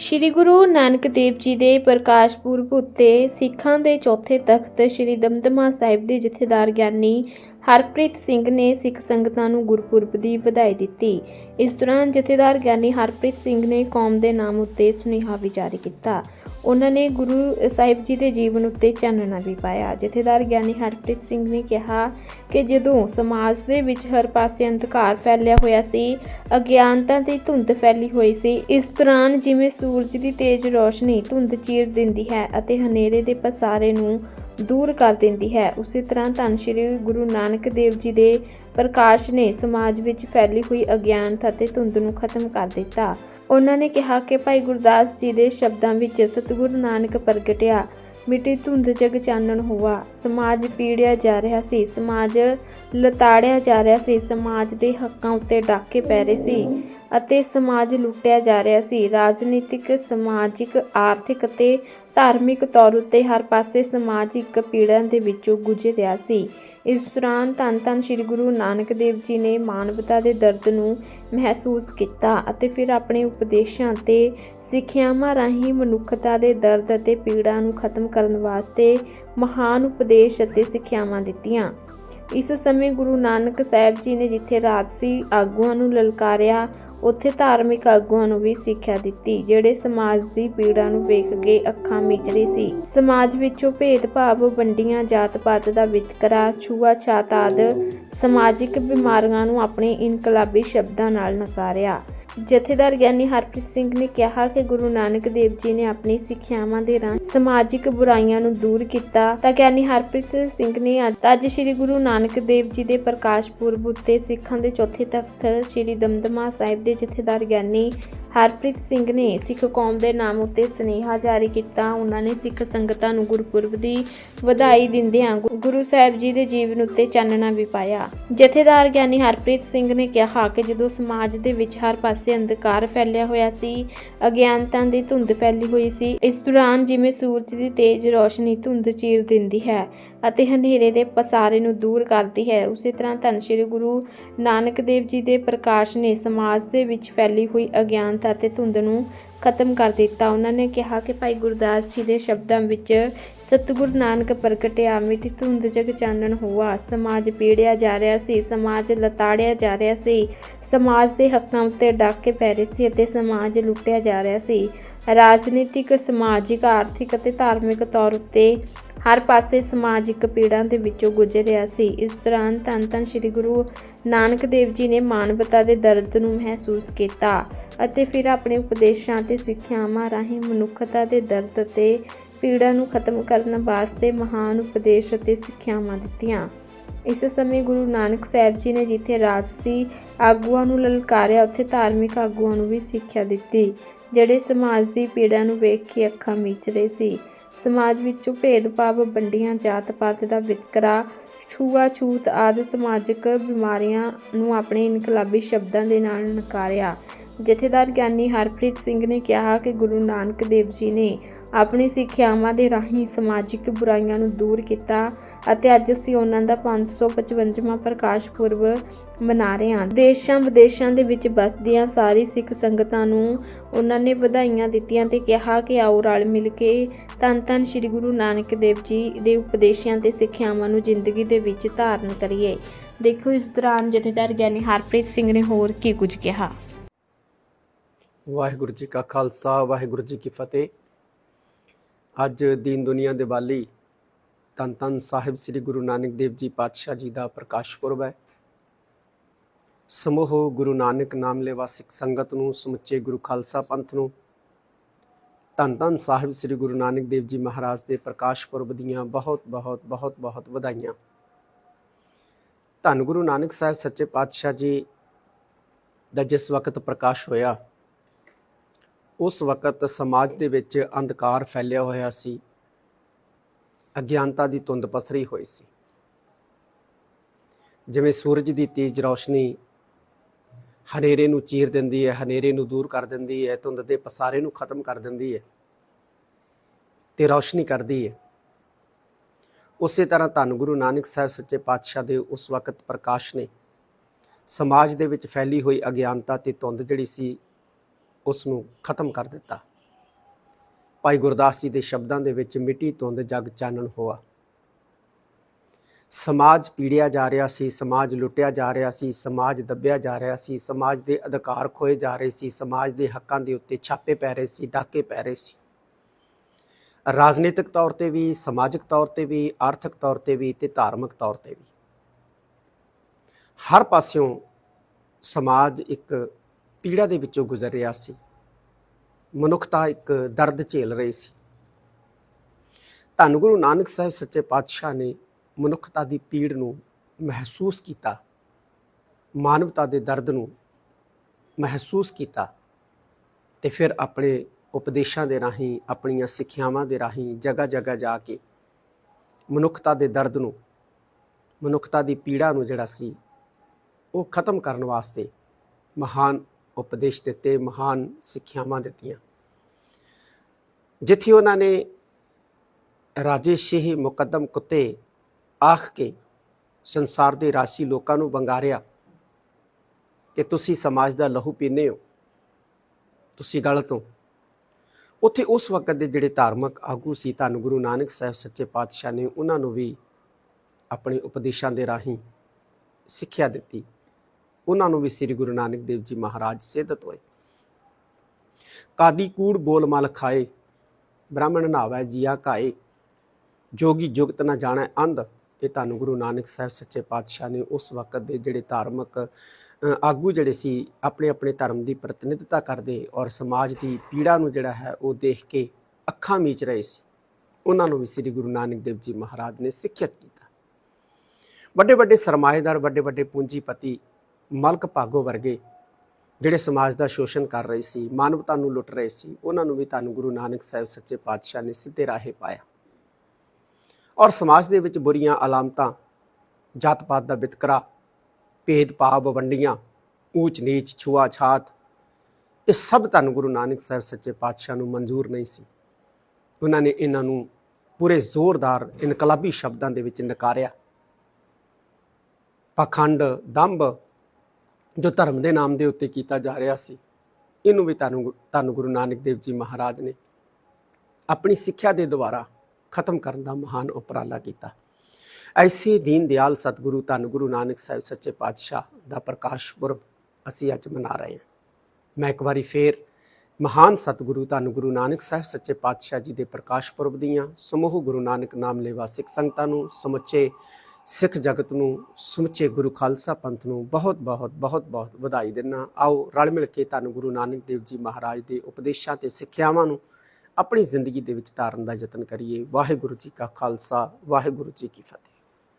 ਸ਼੍ਰੀ ਗੁਰੂ ਨਾਨਕ ਦੇਵ ਜੀ ਦੇ ਪ੍ਰਕਾਸ਼ ਪੁਰਬ ਉੱਤੇ ਸਿੱਖਾਂ ਦੇ ਚੌਥੇ ਤਖਤ ਸ਼੍ਰੀ ਦਮਦਮਾ ਸਾਹਿਬ ਦੇ ਜਥੇਦਾਰ ਗਿਆਨੀ ਹਰਪ੍ਰੀਤ ਸਿੰਘ ਨੇ ਸਿੱਖ ਸੰਗਤਾਂ ਨੂੰ ਗੁਰਪੁਰਬ ਦੀ ਵਧਾਈ ਦਿੱਤੀ। ਇਸ ਦੌਰਾਨ ਜਥੇਦਾਰ ਗਿਆਨੀ ਹਰਪ੍ਰੀਤ ਸਿੰਘ ਨੇ ਕੌਮ ਦੇ ਨਾਮ ਉੱਤੇ ਸੁਨੇਹਾ ਵੀ ਜਾਰੀ ਕੀਤਾ। ਉਹਨਾਂ ਨੇ ਗੁਰੂ ਸਾਹਿਬ ਜੀ ਦੇ ਜੀਵਨ ਉੱਤੇ ਚਾਨਣਾ ਵੀ ਪਾਇਆ। ਜਥੇਦਾਰ ਗਿਆਨੀ ਹਰਪ੍ਰੀਤ ਸਿੰਘ ਨੇ ਕਿਹਾ ਕਿ ਜਦੋਂ ਸਮਾਜ ਦੇ ਵਿੱਚ ਹਰ ਪਾਸੇ ਅੰਧਕਾਰ ਫੈਲਿਆ ਹੋਇਆ ਸੀ, ਅਗਿਆਨਤਾ ਦੀ ਧੁੰਦ ਫੈਲੀ ਹੋਈ ਸੀ, ਇਸ ਦੌਰਾਨ ਜਿਵੇਂ ਸੂਰਜ ਦੀ ਤੇਜ਼ ਰੋਸ਼ਨੀ ਧੁੰਦ ਚੀਰ ਦਿੰਦੀ ਹੈ ਅਤੇ ਹਨੇਰੇ ਦੇ ਪਸਾਰੇ ਨੂੰ ਦੂਰ ਕਰ ਦਿੰਦੀ ਹੈ, ਉਸੇ ਤਰ੍ਹਾਂ ਧੰਨ ਸ਼੍ਰੀ ਗੁਰੂ ਨਾਨਕ ਦੇਵ ਜੀ ਦੇ ਪ੍ਰਕਾਸ਼ ਨੇ ਸਮਾਜ ਵਿੱਚ ਫੈਲੀ ਹੋਈ ਅਗਿਆਨਤਾ ਤੇ ਧੁੰਦ ਨੂੰ ਖਤਮ ਕਰ ਦਿੱਤਾ। ਉਹਨਾਂ ਨੇ ਕਿਹਾ ਕਿ ਭਾਈ ਗੁਰਦਾਸ ਜੀ ਦੇ ਸ਼ਬਦਾਂ ਵਿੱਚ ਸਤਿਗੁਰੂ ਨਾਨਕ ਪ੍ਰਗਟਿਆ, ਮਿੱਟੀ ਧੁੰਦ ਜਗ ਚਾਨਣ ਹੋਆ, ਸਮਾਜ ਪੀੜਿਆ ਜਾ ਰਿਹਾ ਸੀ, ਸਮਾਜ ਲਤਾੜਿਆ ਜਾ ਰਿਹਾ ਸੀ, ਸਮਾਜ ਦੇ ਹੱਕਾਂ ਉੱਤੇ ਡਾਕੇ ਪੈ ਰਹੇ ਸੀ। ਅਤੇ ਸਮਾਜ ਲੁੱਟਿਆ ਜਾ ਰਿਹਾ ਸੀ। ਰਾਜਨੀਤਿਕ, ਸਮਾਜਿਕ, ਆਰਥਿਕ ਅਤੇ ਧਾਰਮਿਕ ਤੌਰ ਉੱਤੇ ਹਰ ਪਾਸੇ ਸਮਾਜ ਇੱਕ ਪੀੜਾਂ ਦੇ ਵਿੱਚੋਂ ਗੁਜ਼ਰ ਰਿਹਾ ਸੀ। ਇਸ ਦੌਰਾਨ ਧੰਨ ਧੰਨ ਸ੍ਰੀ ਗੁਰੂ ਨਾਨਕ ਦੇਵ ਜੀ ਨੇ ਮਾਨਵਤਾ ਦੇ ਦਰਦ ਨੂੰ ਮਹਿਸੂਸ ਕੀਤਾ ਅਤੇ ਫਿਰ ਆਪਣੇ ਉਪਦੇਸ਼ਾਂ ਤੇ ਸਿੱਖਿਆਵਾਂ ਰਾਹੀਂ ਮਨੁੱਖਤਾ ਦੇ ਦਰਦ ਅਤੇ ਪੀੜਾ ਨੂੰ ਖਤਮ ਕਰਨ ਵਾਸਤੇ ਮਹਾਨ ਉਪਦੇਸ਼ ਅਤੇ ਸਿੱਖਿਆਵਾਂ ਦਿੱਤੀਆਂ। ਇਸ ਸਮੇਂ ਗੁਰੂ ਨਾਨਕ ਸਾਹਿਬ ਜੀ ਨੇ ਜਿੱਥੇ ਰਾਜਸੀ ਆਗੂਆਂ ਨੂੰ ਲਲਕਾਰਿਆ ਉੱਥੇ ਧਾਰਮਿਕ ਆਗੂਆਂ ਨੂੰ ਵੀ ਸਿੱਖਿਆ ਦਿੱਤੀ, ਜਿਹੜੇ ਸਮਾਜ ਦੀ ਪੀੜਾ ਨੂੰ ਵੇਖ ਕੇ ਅੱਖਾਂ ਮੀਚ ਰਹੇ ਸੀ। ਸਮਾਜ ਵਿੱਚੋਂ ਭੇਦਭਾਵ, ਵੰਡੀਆਂ, ਜਾਤ-ਪਾਤ ਦਾ ਵਿਤਕਰਾ, ਛੂਆ-ਛਾਤ ਆਦਿ ਸਮਾਜਿਕ ਬਿਮਾਰੀਆਂ ਨੂੰ ਆਪਣੇ ਇਨਕਲਾਬੀ ਸ਼ਬਦਾਂ ਨਾਲ ਨਕਾਰਿਆ। ਜਥੇਦਾਰ ਗਿਆਨੀ ਹਰਪ੍ਰੀਤ ਸਿੰਘ ਨੇ ਕਿਹਾ ਕਿ ਗੁਰੂ ਨਾਨਕ ਦੇਵ ਜੀ ਨੇ ਆਪਣੀ ਸਿੱਖਿਆਵਾਂ ਦੇ ਰਾਹੀਂ ਸਮਾਜਿਕ ਬੁਰਾਈਆਂ ਨੂੰ ਦੂਰ ਕੀਤਾ। ਤਾਂ ਗਿਆਨੀ ਹਰਪ੍ਰੀਤ ਸਿੰਘ ਨੇ ਅੱਜ ਸ੍ਰੀ ਗੁਰੂ ਨਾਨਕ ਦੇਵ ਜੀ ਦੇ ਪ੍ਰਕਾਸ਼ ਪੁਰਬ ਉੱਤੇ ਸਿੱਖਾਂ ਦੇ ਚੌਥੇ ਤਖਤ ਸ੍ਰੀ ਦਮਦਮਾ ਸਾਹਿਬ ਦੇ ਜਥੇਦਾਰ ਗਿਆਨੀ ਹਰਪ੍ਰੀਤ ਸਿੰਘ ਨੇ ਸਿੱਖ ਕੌਮ ਦੇ ਨਾਮ ਉੱਤੇ ਸਨੇਹਾ ਜਾਰੀ ਕੀਤਾ। ਉਹਨਾਂ ਨੇ ਸਿੱਖ ਸੰਗਤਾਂ ਨੂੰ ਗੁਰਪੁਰਬ ਦੀ ਵਧਾਈ ਦਿੰਦਿਆਂ ਗੁਰੂ ਸਾਹਿਬ ਜੀ ਦੇ ਜੀਵਨ ਉੱਤੇ ਚਾਨਣਾ ਵੀ ਪਾਇਆ। ਜਥੇਦਾਰ ਗਿਆਨੀ ਹਰਪ੍ਰੀਤ ਸਿੰਘ ਨੇ ਕਿਹਾ ਕਿ ਜਦੋਂ ਸਮਾਜ ਦੇ ਵਿੱਚ ਹਰ ਪਾਸੇ ਅੰਧਕਾਰ ਫੈਲਿਆ ਹੋਇਆ ਸੀ, ਅਗਿਆਨਤਾ ਦੀ ਧੁੰਦ ਫੈਲੀ ਹੋਈ ਸੀ, ਇਸ ਦੌਰਾਨ ਜਿਵੇਂ ਸੂਰਜ ਦੀ ਤੇਜ਼ ਰੋਸ਼ਨੀ ਧੁੰਦ ਚੀਰ ਦਿੰਦੀ ਹੈ ਅਤੇ ਹਨੇਰੇ ਦੇ ਪਸਾਰੇ ਨੂੰ ਦੂਰ ਕਰਦੀ ਹੈ, ਉਸੇ ਤਰ੍ਹਾਂ ਧੰਨ ਸ਼੍ਰੀ ਗੁਰੂ ਨਾਨਕ ਦੇਵ ਜੀ ਦੇ ਪ੍ਰਕਾਸ਼ ਨੇ ਸਮਾਜ ਦੇ ਵਿੱਚ ਫੈਲੀ ਹੋਈ ਅਗਿਆਨ ਅਗਿਆਨਤਾ ਤੇ ਧੁੰਦ ਨੂੰ ਖਤਮ ਕਰ ਦਿੱਤਾ। ਉਹਨਾਂ ਨੇ ਕਿਹਾ ਕਿ ਭਾਈ ਗੁਰਦਾਸ ਜੀ ਦੇ ਸ਼ਬਦਾਂ ਵਿੱਚ, ਸਤਿਗੁਰੂ ਨਾਨਕ ਪ੍ਰਗਟਿਆ ਮਿੱਟੀ ਧੁੰਦ ਜਗ ਚਾਨਣ ਹੋਆ। ਸਮਾਜ ਪੀੜਿਆ ਜਾ ਰਿਹਾ ਸੀ, ਸਮਾਜ ਲਤਾੜਿਆ ਜਾ ਰਿਹਾ ਸੀ, ਸਮਾਜ ਦੇ ਹੱਕਾਂ ਉੱਤੇ ਡਾਕੇ ਪੈ ਰਹੇ ਸੀ ਅਤੇ ਸਮਾਜ ਲੁੱਟਿਆ ਜਾ ਰਿਹਾ ਸੀ। ਰਾਜਨੀਤਿਕ, ਸਮਾਜਿਕ, ਆਰਥਿਕ ਅਤੇ ਧਾਰਮਿਕ ਤੌਰ ਉੱਤੇ ਹਰ ਪਾਸੇ ਸਮਾਜਿਕ ਪੀੜਾਂ ਦੇ ਵਿੱਚੋਂ ਗੁਜ਼ਰ ਰਿਹਾ ਸੀ। ਇਸ ਦੌਰਾਨ ਧੰਨ ਧੰਨ ਸ੍ਰੀ ਗੁਰੂ ਨਾਨਕ ਦੇਵ ਜੀ ਨੇ ਮਾਨਵਤਾ ਦੇ ਦਰਦ ਨੂੰ ਮਹਿਸੂਸ ਕੀਤਾ। ਅਤੇ ਫਿਰ ਆਪਣੇ ਉਪਦੇਸ਼ਾਂ ਤੇ ਸਿੱਖਿਆਵਾਂ ਰਾਹੀਂ ਮਨੁੱਖਤਾ ਦੇ ਦਰਦ ਤੇ ਪੀੜਾ ਨੂੰ ਖਤਮ ਕਰਨ ਵਾਸਤੇ ਮਹਾਨ ਉਪਦੇਸ਼ ਅਤੇ ਸਿੱਖਿਆਵਾਂ ਦਿੱਤੀਆਂ। ਇਸ ਸਮੇਂ ਗੁਰੂ ਨਾਨਕ ਸਾਹਿਬ ਜੀ ਨੇ ਜਿੱਥੇ ਰਾਜਸੀ ਆਗੂਆਂ ਨੂੰ ਲਲਕਾਰਿਆ, ਉੱਥੇ ਧਾਰਮਿਕ ਆਗੂਆਂ ਨੂੰ ਵੀ ਸਿੱਖਿਆ ਦਿੱਤੀ, ਜਿਹੜੇ ਸਮਾਜ ਦੀ ਪੀੜਾ ਨੂੰ ਵੇਖ ਕੇ ਅੱਖਾਂ ਮੀਚ ਰਹੇ ਸੀ। ਸਮਾਜ ਵਿੱਚੋਂ ਭੇਦਭਾਵ, ਵੰਡੀਆਂ, ਜਾਤ-ਪਾਤ ਦਾ ਵਿਤਕਰਾ, ਛੂਆ-ਛੂਤ ਆਦਿ ਸਮਾਜਿਕ ਬਿਮਾਰੀਆਂ ਨੂੰ ਆਪਣੇ ਇਨਕਲਾਬੀ ਸ਼ਬਦਾਂ ਦੇ ਨਾਲ ਨਕਾਰਿਆ। ਜਥੇਦਾਰ ਗਿਆਨੀ ਹਰਪ੍ਰੀਤ ਸਿੰਘ ਨੇ ਕਿਹਾ ਕਿ ਗੁਰੂ ਨਾਨਕ ਦੇਵ ਜੀ ਨੇ ਆਪਣੀ ਸਿੱਖਿਆਵਾਂ ਦੇ ਰਾਹੀਂ ਸਮਾਜਿਕ ਬੁਰਾਈਆਂ ਨੂੰ ਦੂਰ ਕੀਤਾ ਅਤੇ ਅੱਜ ਅਸੀਂ ਉਹਨਾਂ ਦਾ 555ਵਾਂ ਪ੍ਰਕਾਸ਼ ਪੁਰਬ ਮਨਾ ਰਹੇ ਹਾਂ। ਦੇਸ਼ਾਂ ਵਿਦੇਸ਼ਾਂ ਦੇ ਵਿੱਚ ਵਸਦੀਆਂ ਸਾਰੀ ਸਿੱਖ ਸੰਗਤਾਂ ਨੂੰ ਉਹਨਾਂ ਨੇ ਵਧਾਈਆਂ ਦਿੱਤੀਆਂ ਤੇ ਕਿਹਾ ਕਿ ਆਓ ਰਲ ਮਿਲ ਕੇ ਧੰਨ ਧੰਨ ਸ੍ਰੀ ਗੁਰੂ ਨਾਨਕ ਦੇਵ ਜੀ ਦੇ ਉਪਦੇਸ਼ਾਂ ਤੇ ਸਿੱਖਿਆਵਾਂ ਨੂੰ ਜ਼ਿੰਦਗੀ ਦੇ ਵਿੱਚ ਧਾਰਨ ਕਰੀਏ। ਦੇਖੋ ਇਸ ਦੌਰਾਨ ਜਥੇਦਾਰ ਗਿਆਨੀ ਹਰਪ੍ਰੀਤ ਸਿੰਘ ਨੇ ਹੋਰ ਕੀ ਕੁਝ ਕਿਹਾ। ਵਾਹਿਗੁਰੂ ਜੀ ਕਾ ਖਾਲਸਾ, ਵਾਹਿਗੁਰੂ ਜੀ ਕੀ ਫਤਿਹ। ਅੱਜ ਦੀਨ ਦੁਨੀਆ ਦੇ ਵਾਲੀ ਧੰਨ ਧੰਨ ਸਾਹਿਬ ਸ੍ਰੀ ਗੁਰੂ ਨਾਨਕ ਦੇਵ ਜੀ ਪਾਤਸ਼ਾਹ ਜੀ ਦਾ ਪ੍ਰਕਾਸ਼ ਪੁਰਬ ਹੈ। ਸਮੂਹ ਗੁਰੂ ਨਾਨਕ ਨਾਮ ਲੈਵਾ ਸਿੱਖ ਸੰਗਤ ਨੂੰ, ਸਮੁੱਚੇ ਗੁਰੂ ਖਾਲਸਾ ਪੰਥ ਨੂੰ, ਧੰਨ ਧੰਨ ਸਾਹਿਬ ਸ੍ਰੀ ਗੁਰੂ ਨਾਨਕ ਦੇਵ ਜੀ ਮਹਾਰਾਜ ਦੇ ਪ੍ਰਕਾਸ਼ ਪੁਰਬ ਦੀਆਂ ਬਹੁਤ ਬਹੁਤ ਬਹੁਤ ਬਹੁਤ ਵਧਾਈਆਂ। ਧੰਨ ਗੁਰੂ ਨਾਨਕ ਸਾਹਿਬ, ਸੱਚੇ ਪਾਤਸ਼ਾਹ ਜੀ ਦਾ ਜਿਸ ਵਕਤ ਪ੍ਰਕਾਸ਼ ਹੋਇਆ ਉਸ ਵਕਤ ਸਮਾਜ ਦੇ ਵਿੱਚ ਅੰਧਕਾਰ ਫੈਲਿਆ ਹੋਇਆ ਸੀ। ਅਗਿਆਨਤਾ ਦੀ ਧੁੰਦ ਪਸਰੀ ਹੋਈ ਸੀ। ਜਿਵੇਂ ਸੂਰਜ ਦੀ ਤੇਜ਼ ਰੌਸ਼ਨੀ ਹਨੇਰੇ ਨੂੰ ਚੀਰ ਦਿੰਦੀ ਹੈ, ਹਨੇਰੇ ਨੂੰ ਦੂਰ ਕਰ ਦਿੰਦੀ ਹੈ, ਧੁੰਦ ਦੇ ਪਸਾਰੇ ਨੂੰ ਖਤਮ ਕਰ ਦਿੰਦੀ ਹੈ ਤੇ ਰੌਸ਼ਨੀ ਕਰਦੀ ਹੈ। ਉਸੇ ਤਰ੍ਹਾਂ ਧੰਨ ਗੁਰੂ ਨਾਨਕ ਸਾਹਿਬ ਸੱਚੇ ਪਾਤਸ਼ਾਹ ਦੇ ਉਸ ਵਕਤ ਪ੍ਰਕਾਸ਼ ਨੇ ਸਮਾਜ ਦੇ ਵਿੱਚ ਫੈਲੀ ਹੋਈ ਅਗਿਆਨਤਾ ਤੇ ਧੁੰਦ ਜਿਹੜੀ ਸੀ ਉਸ ਨੂੰ ਖਤਮ ਕਰ ਦਿੱਤਾ। ਭਾਈ ਗੁਰਦਾਸ ਜੀ ਦੇ ਸ਼ਬਦਾਂ ਦੇ ਵਿੱਚ ਮਿੱਟੀ ਧੁੰਦ ਜਗ ਚਾਨਣ ਹੋਆ। ਸਮਾਜ ਪੀੜਿਆ ਜਾ ਰਿਹਾ ਸੀ, ਸਮਾਜ ਲੁੱਟਿਆ ਜਾ ਰਿਹਾ ਸੀ, ਸਮਾਜ ਦੱਬਿਆ ਜਾ ਰਿਹਾ ਸੀ, ਸਮਾਜ ਦੇ ਅਧਿਕਾਰ ਖੋਏ ਜਾ ਰਹੇ ਸੀ, ਸਮਾਜ ਦੇ ਹੱਕਾਂ ਦੇ ਉੱਤੇ ਛਾਪੇ ਪੈ ਰਹੇ ਸੀ, ਡਾਕੇ ਪੈ ਰਹੇ ਸੀ। ਰਾਜਨੀਤਿਕ ਤੌਰ ਤੇ ਵੀ, ਸਮਾਜਿਕ ਤੌਰ ਤੇ ਵੀ, ਆਰਥਿਕ ਤੌਰ ਤੇ ਵੀ ਤੇ ਧਾਰਮਿਕ ਤੌਰ ਤੇ ਵੀ। ਹਰ ਪਾਸਿਓਂ ਸਮਾਜ ਇੱਕ ਪੀੜਾ ਦੇ ਵਿੱਚੋਂ ਗੁਜ਼ਰ ਰਿਹਾ ਸੀ। ਮਨੁੱਖਤਾ ਇੱਕ ਦਰਦ ਝੇਲ ਰਹੀ ਸੀ। ਧੰਨ ਗੁਰੂ ਨਾਨਕ ਸਾਹਿਬ ਸੱਚੇ ਪਾਤਸ਼ਾਹ ਨੇ ਮਨੁੱਖਤਾ ਦੀ ਪੀੜ ਨੂੰ ਮਹਿਸੂਸ ਕੀਤਾ, ਮਾਨਵਤਾ ਦੇ ਦਰਦ ਨੂੰ ਮਹਿਸੂਸ ਕੀਤਾ ਤੇ ਫਿਰ ਆਪਣੇ ਉਪਦੇਸ਼ਾਂ ਦੇ ਰਾਹੀਂ, ਆਪਣੀਆਂ ਸਿੱਖਿਆਵਾਂ ਦੇ ਰਾਹੀਂ ਜਗ੍ਹਾ ਜਗ੍ਹਾ ਜਾ ਕੇ ਮਨੁੱਖਤਾ ਦੇ ਦਰਦ ਨੂੰ, ਮਨੁੱਖਤਾ ਦੀ ਪੀੜਾ ਨੂੰ ਜਿਹੜਾ ਸੀ ਉਹ ਖਤਮ ਕਰਨ ਵਾਸਤੇ ਮਹਾਨ ਉਪਦੇਸ਼ ਦਿੱਤੇ ਮਹਾਨ ਸਿੱਖਿਆਵਾਂ ਦਿੱਤੀਆਂ। ਜਿੱਥੇ ਉਹਨਾਂ ਨੇ ਰਾਜੇ ਸ਼ੇਹ ਮੁਕੱਦਮ ਕੁੱਤੇ ਆਖ ਕੇ ਸੰਸਾਰ ਦੇ ਰਾਸ਼ੀ ਲੋਕਾਂ ਨੂੰ ਵੰਗਾਰਿਆ ਕਿ ਤੁਸੀਂ ਸਮਾਜ ਦਾ ਲਹੂ ਪੀਨੇ ਹੋ, ਤੁਸੀਂ ਗਲਤ ਹੋ। ਉੱਥੇ ਉਸ ਵਕਤ ਦੇ ਜਿਹੜੇ ਧਾਰਮਿਕ ਆਗੂ ਸੀ, ਧੰਨ ਗੁਰੂ ਨਾਨਕ ਸਾਹਿਬ ਸੱਚੇ ਪਾਤਸ਼ਾਹ ਨੇ ਉਹਨਾਂ ਨੂੰ ਵੀ ਆਪਣੇ ਉਪਦੇਸ਼ਾਂ ਦੇ ਰਾਹੀਂ ਸਿੱਖਿਆ ਦਿੱਤੀ। ਉਹਨਾਂ ਨੂੰ ਵੀ ਸ੍ਰੀ ਗੁਰੂ ਨਾਨਕ ਦੇਵ ਜੀ ਮਹਾਰਾਜ ਸਿੱਧਤ ਹੋਏ। ਕਾਦੀ ਕੂੜ ਬੋਲ ਮਲ ਖਾਏ, ਬ੍ਰਾਹਮਣ ਨਾਵੈ ਜੀਆ ਕਾਏ ਜੋਗੀ ਜੁਗਤ ਨਾ ਜਾਣੈ ਅੰਧ। ਇਹ ਤੁਹਾਨੂੰ ਗੁਰੂ ਨਾਨਕ ਸਾਹਿਬ ਸੱਚੇ ਪਾਤਸ਼ਾਹ ਨੇ ਉਸ ਵਕਤ ਦੇ ਜਿਹੜੇ ਧਾਰਮਿਕ ਆਗੂ ਜਿਹੜੇ ਸੀ, ਆਪਣੇ ਆਪਣੇ ਧਰਮ ਦੀ ਪ੍ਰਤੀਨਿਧਤਾ ਕਰਦੇ ਔਰ ਸਮਾਜ ਦੀ ਪੀੜਾ ਨੂੰ ਜਿਹੜਾ ਹੈ ਉਹ ਦੇਖ ਕੇ ਅੱਖਾਂ ਮੀਚ ਰਹੇ ਸੀ। ਉਹਨਾਂ ਨੂੰ ਵੀ ਸ੍ਰੀ ਗੁਰੂ ਨਾਨਕ ਦੇਵ ਜੀ ਮਹਾਰਾਜ ਨੇ ਸਿੱਖਿਅਤ ਕੀਤਾ। ਵੱਡੇ ਵੱਡੇ ਸਰਮਾਏਦਾਰ, ਵੱਡੇ ਵੱਡੇ ਪੂੰਜੀਪਤੀ ਮਲਕ ਭਾਗੋ ਵਰਗੇ ਜਿਹੜੇ ਸਮਾਜ ਦਾ ਸ਼ੋਸ਼ਣ ਕਰ ਰਹੇ ਸੀ, ਮਾਨਵਤਾ ਨੂੰ ਲੁੱਟ ਰਹੇ ਸੀ, ਉਹਨਾਂ ਨੂੰ ਵੀ ਤੁਹਾਨੂੰ ਗੁਰੂ ਨਾਨਕ ਸਾਹਿਬ ਸੱਚੇ ਪਾਤਸ਼ਾਹ ਨੇ ਸਿੱਧੇ ਰਾਹੇ ਪਾਇਆ। ਔਰ ਸਮਾਜ ਦੇ ਵਿੱਚ ਬੁਰੀਆਂ ਅਲਾਮਤਾਂ ਜਾਤ ਪਾਤ ਦਾ ਵਿਤਕਰਾ ਭੇਦ ਭਾਵ ਵੰਡੀਆਂ, ਊਚ ਨੀਚ, ਛੂਆ ਛਾਤ, ਇਹ ਸਭ ਤੁਹਾਨੂੰ ਗੁਰੂ ਨਾਨਕ ਸਾਹਿਬ ਸੱਚੇ ਪਾਤਸ਼ਾਹ ਨੂੰ ਮਨਜ਼ੂਰ ਨਹੀਂ ਸੀ। ਉਹਨਾਂ ਨੇ ਇਹਨਾਂ ਨੂੰ ਪੂਰੇ ਜ਼ੋਰਦਾਰ ਇਨਕਲਾਬੀ ਸ਼ਬਦਾਂ ਦੇ ਵਿੱਚ ਨਕਾਰਿਆ। ਪਖੰਡ, ਦੰਭ ਜੋ ਧਰਮ ਦੇ ਨਾਮ ਦੇ ਉੱਤੇ ਕੀਤਾ ਜਾ ਰਿਹਾ ਸੀ, ਇਹਨੂੰ ਵੀ ਤੁਹਾਨੂੰ ਗੁ- ਧੰਨ ਗੁਰੂ ਨਾਨਕ ਦੇਵ ਜੀ ਮਹਾਰਾਜ ਨੇ ਆਪਣੀ ਸਿੱਖਿਆ ਦੇ ਦੁਆਰਾ ਖਤਮ ਕਰਨ ਦਾ ਮਹਾਨ ਉਪਰਾਲਾ ਕੀਤਾ। ਐਸੇ ਦੀਨ ਦਿਆਲ ਸਤਿਗੁਰੂ ਧੰਨ ਗੁਰੂ ਨਾਨਕ ਸਾਹਿਬ ਸੱਚੇ ਪਾਤਸ਼ਾਹ ਦਾ ਪ੍ਰਕਾਸ਼ ਪੁਰਬ ਅਸੀਂ ਅੱਜ ਮਨਾ ਰਹੇ ਹਾਂ। ਮੈਂ ਇੱਕ ਵਾਰੀ ਫੇਰ ਮਹਾਨ ਸਤਿਗੁਰੂ ਧੰਨ ਗੁਰੂ ਨਾਨਕ ਸਾਹਿਬ ਸੱਚੇ ਪਾਤਸ਼ਾਹ ਜੀ ਦੇ ਪ੍ਰਕਾਸ਼ ਪੁਰਬ ਦੀਆਂ ਸਮੂਹ ਗੁਰੂ ਨਾਨਕ ਨਾਮ ਲੇਵਾ ਸਿੱਖ ਸੰਗਤਾਂ ਨੂੰ ਸਮੁੱਚੇ ਸਿੱਖ ਜਗਤ ਨੂੰ ਸਮੁੱਚੇ ਗੁਰੂ ਖਾਲਸਾ ਪੰਥ ਨੂੰ ਬਹੁਤ ਬਹੁਤ ਬਹੁਤ ਬਹੁਤ ਵਧਾਈ ਦਿੰਨਾ ਆਓ ਰਲ ਮਿਲ ਕੇ ਧੰਨ ਗੁਰੂ ਨਾਨਕ ਦੇਵ ਜੀ ਮਹਾਰਾਜ ਦੇ ਉਪਦੇਸ਼ਾਂ ਤੇ ਸਿੱਖਿਆਵਾਂ ਨੂੰ ਆਪਣੀ ਜ਼ਿੰਦਗੀ ਦੇ ਵਿੱਚ ਧਾਰਨ ਦਾ ਯਤਨ ਕਰੀਏ। ਵਾਹਿਗੁਰੂ ਜੀ ਕਾ ਖਾਲਸਾ, ਵਾਹਿਗੁਰੂ ਜੀ ਕੀ ਫਤਿਹ।